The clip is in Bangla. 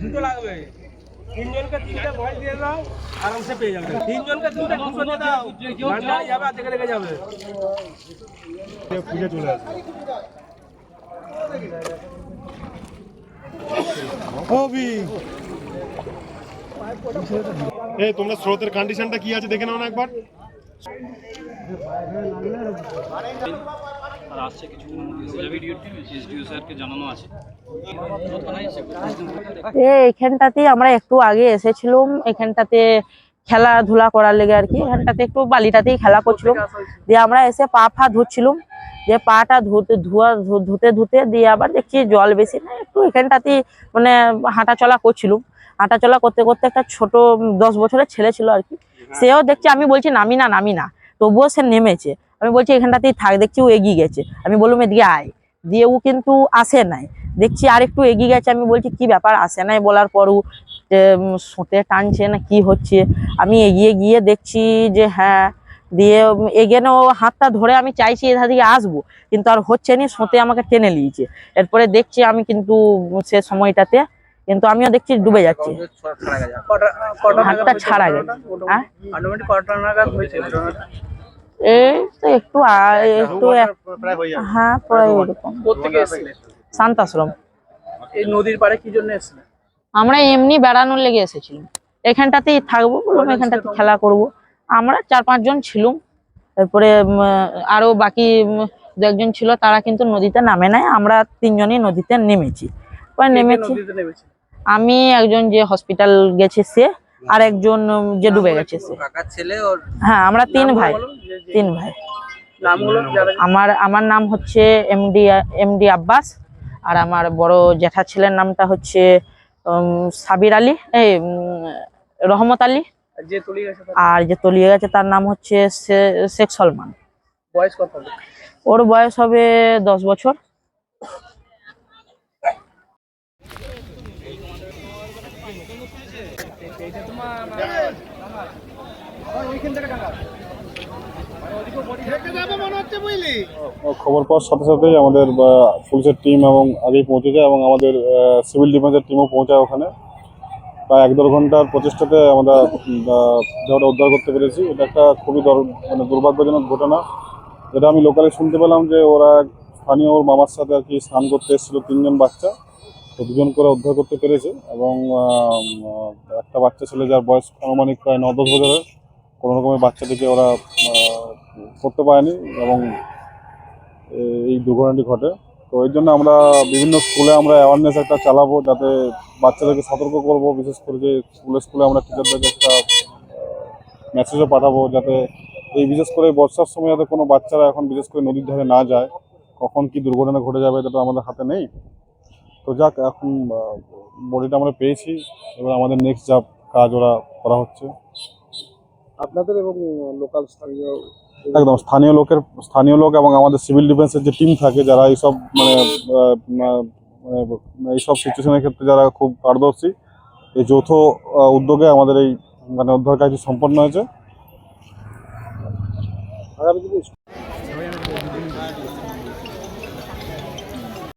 দুটো লাগবে তিনজনকে তিনটে ভয় দিয়ে দাও আরামসে পেয়ে যাবে। তিনজনকে তিনটে দুটো দিয়ে দাও ঠান্ডা হয়ে যাবে আর দেখে রেখে যাবে। পুজো চলে আসবে। হবি এই তোমরা স্রোতের কন্ডিশনটা কি আছে দেখে নাও না একবার। আর আসছে কিছু স্যারকে জানানো আছে। থানায় এসে এ, এখানটাতে আমরা একটু আগে এসেছিলাম, এখানটাতে খেলাধুলা করার লেগে আর কি, এখানটাতে একটু বালিটাতেই খেলা করছিলাম। দিয়ে আমরা এসে পা ফা ধুচ্ছিলাম, দিয়ে পাটা ধুতে, ধোয়া, ধুতে ধুতে দিয়ে আবার দেখছি জল বেশি না, একটু এখানটাতেই মানে হাঁটা চলা করছিলাম। হাঁটা চলা করতে করতে একটা ছোট দশ বছরের ছেলে ছিল আর কি, সেও দেখছি, আমি বলছি, নামি না নামি না। তবুও সে নেমেছে। আমি বলছি এখানটাতেই থাক দেখছি ও এগিয়ে গেছে। আমি বললাম এদিকে আয়। দিয়ে ও কিন্তু আসে নাই। দেখছি আর একটু এগিয়ে গেছে আমি বলছি কি ব্যাপার? আসে নাই বলার পরও সোঁতে টানছে না কি হচ্ছে? আমি এগিয়ে গিয়ে দেখছি যে হ্যাঁ দিয়ে এগেনে ও হাতটা ধরে আমি চাইছি এধার দিকে আসব কিন্তু আর হচ্ছে না সোঁতে আমাকে টেনে নিয়েছে। এরপরে দেখছি আমি কিন্তু সে সময়টাতে কিন্তু আমিও দেখছি ডুবে যাচ্ছে। হাতটা ছাড়া গেছে। হ্যাঁ? এই তো একটু একটু হয়ে যাবে। হ্যাঁ প্রায় ওরকম শান্তাশ্রম। এই নদীর পাড়ে কি জন্য এসেছিলেন? আমরা এমনি বেড়ানোর লেগে এসেছিলাম। এখানটাতেই থাকব বললাম এখানটাতে খেলা করব। আমরা চার পাঁচজন ছিলাম। তারপরে আরও বাকি দু একজন ছিল তারা কিন্তু নদীতে নামে নাই। আমরা তিনজনই নদীতে নেমেছি। নেমেছি। আমি একজন যে হসপিটাল গেছে সে। আর একজন যে ডুবে গেছে সে। হ্যাঁ আমরা তিন ভাই তিন ভাই। আমার আমার নাম হচ্ছে এমডি এমডি আব্বাস আর আমার বড় জ্যাঠা ছেলের নামটা হচ্ছে সাবির আলী এই রহমত আলী। আর যে তলিয়ে গেছে তার নাম হচ্ছে শেখ সলমান। বয়স কত ওর বয়স হবে দশ বছর। খবর পাওয়ার সাথে সাথেই আমাদের পুলিশের টিম এবং আগেই পৌঁছে যায় এবং আমাদের সিভিল ডিফেন্সের টিমও পৌঁছায় ওখানে। প্রায় এক দেড় ঘণ্টার প্রচেষ্টাতে আমরা দেহটা উদ্ধার করতে পেরেছি। এটা একটা খুবই দর- মানে দুর্ভাগ্যজনক ঘটনা। যেটা আমি লোকালে শুনতে পেলাম যে ওরা স্থানীয় ওর মামার সাথে আর কি স্নান করতে এসেছিল তিনজন বাচ্চা। তো দুজন করে উদ্ধার করতে পেরেছে এবং একটা বাচ্চা ছেলে যার বয়স আনুমানিক প্রায় ন দশ বছরের, কোনো রকমের বাচ্চাটিকে ওরা করতে পারেনি এবং এই দুর্ঘটনাটি ঘটে। তো এই জন্য আমরা বিভিন্ন স্কুলে আমরা অ্যাওয়ারনেস একটা চালাবো যাতে বাচ্চাদেরকে সতর্ক করব, বিশেষ করে যে স্কুলে স্কুলে আমরা টিচারদেরকে একটা মেসেজও পাঠাবো যাতে এই বিশেষ করে বর্ষার সময় যাতে কোনো বাচ্চারা এখন বিশেষ করে নদীর ধারে না যায়, কখন কি দুর্ঘটনা ঘটে যাবে এটা তো আমাদের হাতে নেই। তো যাক এখন বডিটা আমরা পেয়েছি। এবার আমাদের নেক্সট যা কাজ ওরা করা হচ্ছে। আপনাদের এবং লোকাল স্থানীয় একদম স্থানীয় লোকের স্থানীয় লোক এবং আমাদের সিভিল ডিফেন্সের যে টিম থাকে যারা এইসব মানে মানে এইসব সিচুয়েশনের ক্ষেত্রে যারা খুব পারদর্শী এই যৌথ উদ্যোগে আমাদের এই মানে উদ্ধার কাজটি সম্পন্ন হয়েছে।